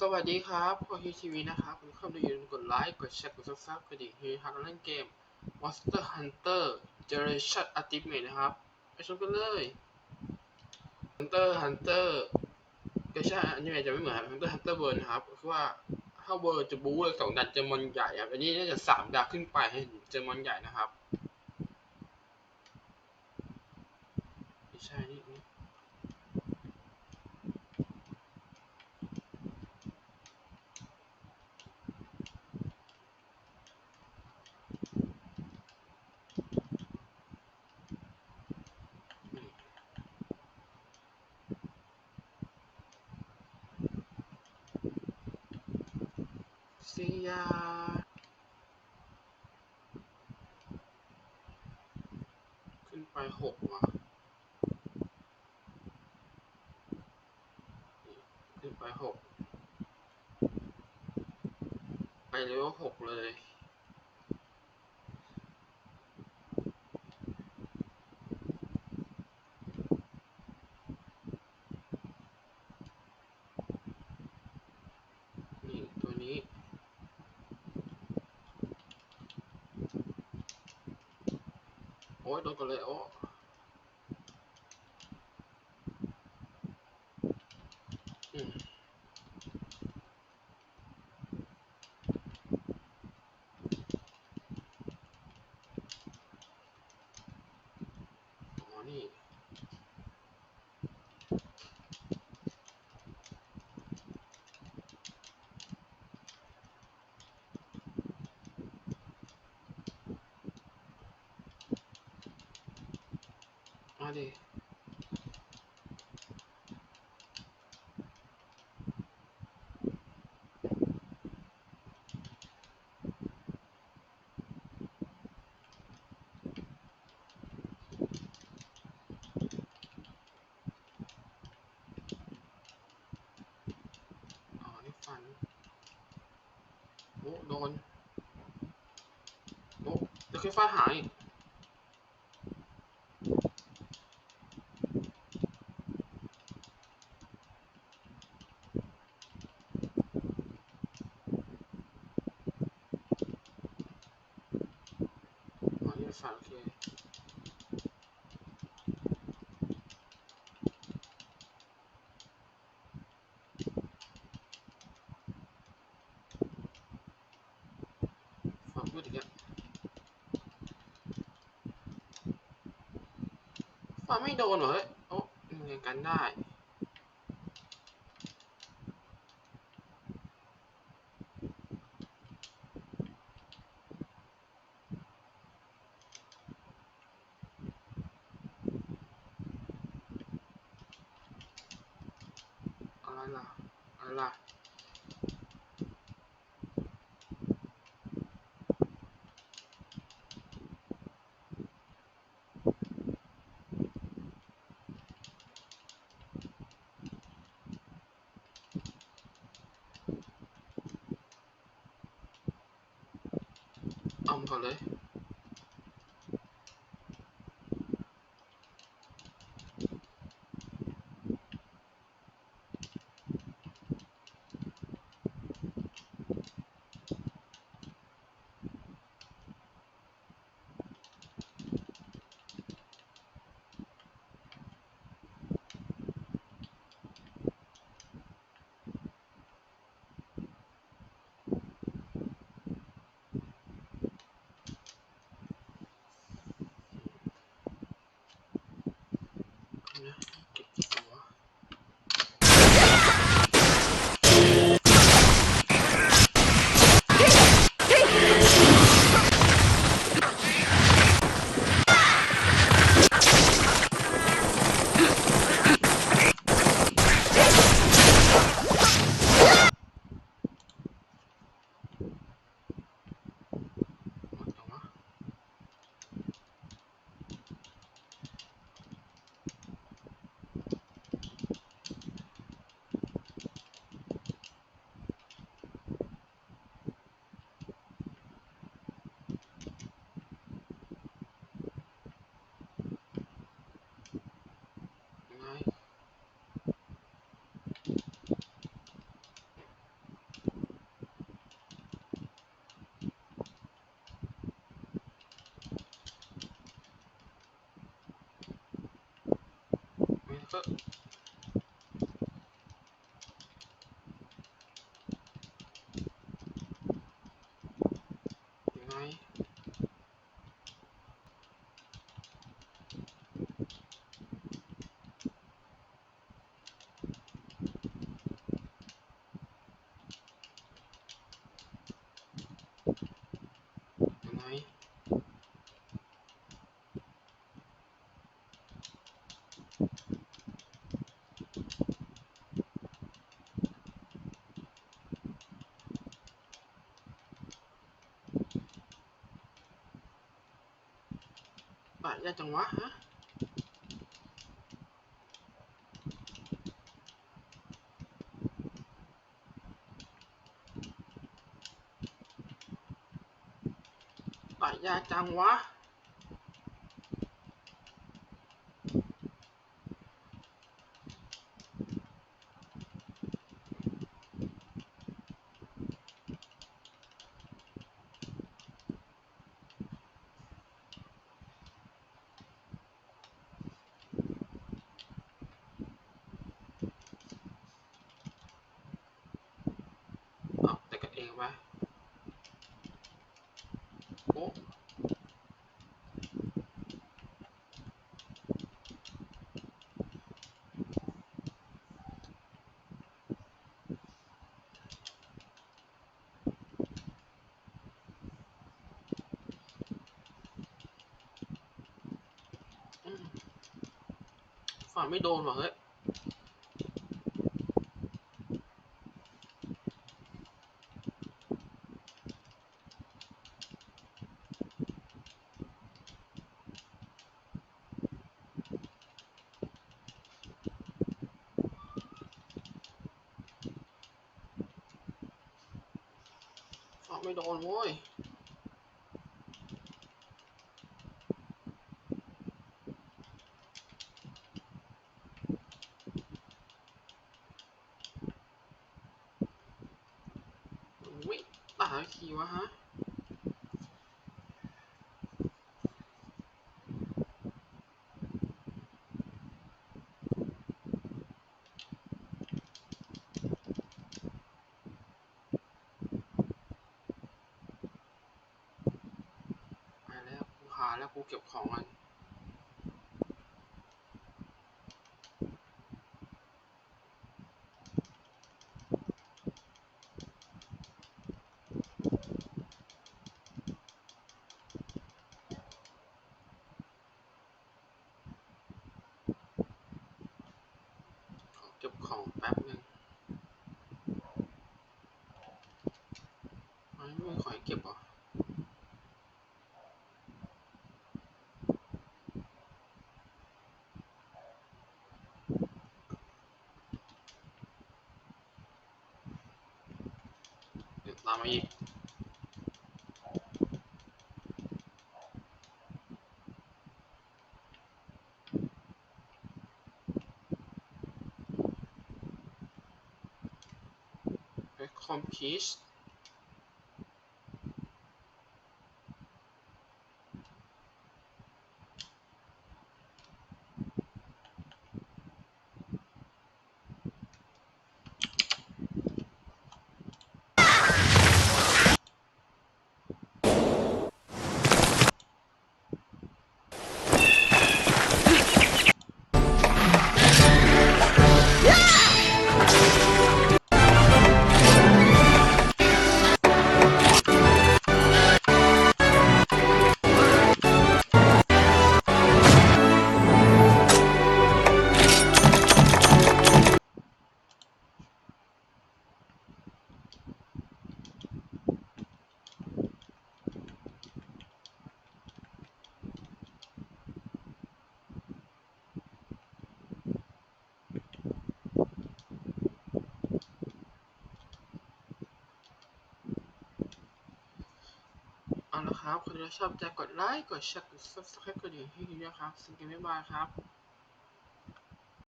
สวัสดีครับพอฮีทีวีนะครับคุณเข้ามาดูอย่าลืมกดไลค์ กดแชร์ กดซับสไครต์กดดิ่งให้ทางเล่นเกม Monster Hunter Generation Ultimate นะครับไปชมกันเลย Hunter Hunter Generation Ultimate จะไม่เหมือน Hunter Hunter World นะครับคือว่าถ้า World จะบู๊เลยสองดันเจอมอนใหญ่ครับอันนี้น่าจะสามดาวขึ้นไปให้เจอมอนใหญ่นะครับ สียาขึ้นไปหกว่ะขึ้นไปหกไปเลเวลหกเลย นี่ตัวนี้ โอ้ยโดนกันเลย โอ้อืมอ๋อ นี่ ดิอ๋อนี่ฟันโอ้โดนโอ้เดี๋ยวแค่ฟาดหาย อ๋อนี่ฟันโอเคฟังพูดอีกแล้วฟังไม่โดนเหรอเฮ้ยโอ้ยังไงกันได้ อะไรล่ะ อะไร เออยังไงยังไง ปะยากจังวะฮะ ปะยากจังวะ เอาแต่กันเองไปโอ้อืม ฝ่าไม่โดนว่ะเฮ้ยฝ่าไม่โดนโว้ย วิตายทีวะฮะไปแล้วกูหาแล้วกูเก็บของมันข ของแป๊บหนึ่งไม่มีขอยเก็บหรอเดี๋ยวตามมาอีก ไคอมพิชเอาละครับคนที่ชอบใจกดไลค์ กดแชร์ กด subscribe กดดิ่งให้ด้วยครับสวัสดีบ๊ายบายครับ